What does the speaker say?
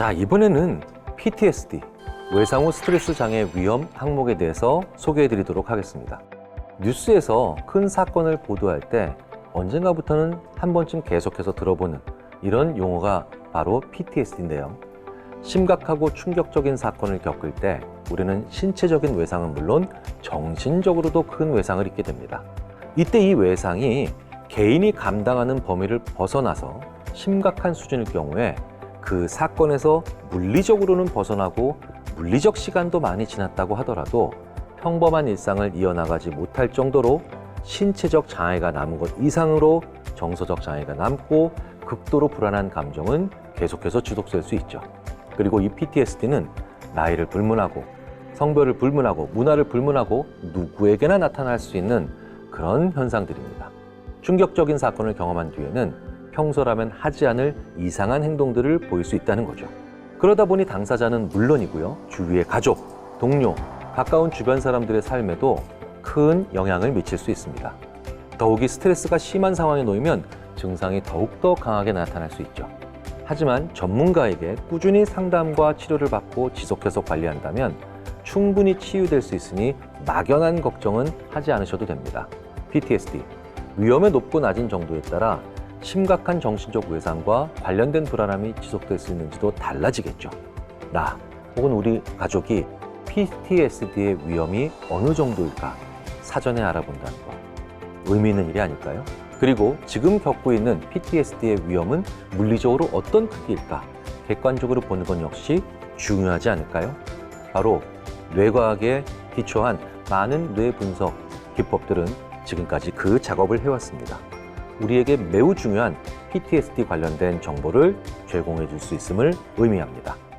자, 이번에는 PTSD, 외상 후 스트레스 장애 위험 항목에 대해서 소개해 드리도록 하겠습니다. 뉴스에서 큰 사건을 보도할 때 언젠가부터는 한 번쯤 계속해서 들어보는 이런 용어가 바로 PTSD인데요. 심각하고 충격적인 사건을 겪을 때 우리는 신체적인 외상은 물론 정신적으로도 큰 외상을 입게 됩니다. 이때 이 외상이 개인이 감당하는 범위를 벗어나서 심각한 수준일 경우에 그 사건에서 물리적으로는 벗어나고 물리적 시간도 많이 지났다고 하더라도 평범한 일상을 이어나가지 못할 정도로 신체적 장애가 남은 것 이상으로 정서적 장애가 남고 극도로 불안한 감정은 계속해서 지속될 수 있죠. 그리고 이 PTSD는 나이를 불문하고 성별을 불문하고 문화를 불문하고 누구에게나 나타날 수 있는 그런 현상들입니다. 충격적인 사건을 경험한 뒤에는 평소라면 하지 않을 이상한 행동들을 보일 수 있다는 거죠. 그러다 보니 당사자는 물론이고요. 주위의 가족, 동료, 가까운 주변 사람들의 삶에도 큰 영향을 미칠 수 있습니다. 더욱이 스트레스가 심한 상황에 놓이면 증상이 더욱더 강하게 나타날 수 있죠. 하지만 전문가에게 꾸준히 상담과 치료를 받고 지속해서 관리한다면 충분히 치유될 수 있으니 막연한 걱정은 하지 않으셔도 됩니다. PTSD, 위험의 높고 낮은 정도에 따라 심각한 정신적 외상과 관련된 불안함이 지속될 수 있는지도 달라지겠죠. 나 혹은 우리 가족이 PTSD의 위험이 어느 정도일까 사전에 알아본다는 것 의미 있는 일이 아닐까요? 그리고 지금 겪고 있는 PTSD의 위험은 물리적으로 어떤 크기일까 객관적으로 보는 건 역시 중요하지 않을까요? 바로 뇌과학에 기초한 많은 뇌 분석 기법들은 지금까지 그 작업을 해왔습니다. 우리에게 매우 중요한 PTSD 관련된 정보를 제공해 줄 수 있음을 의미합니다.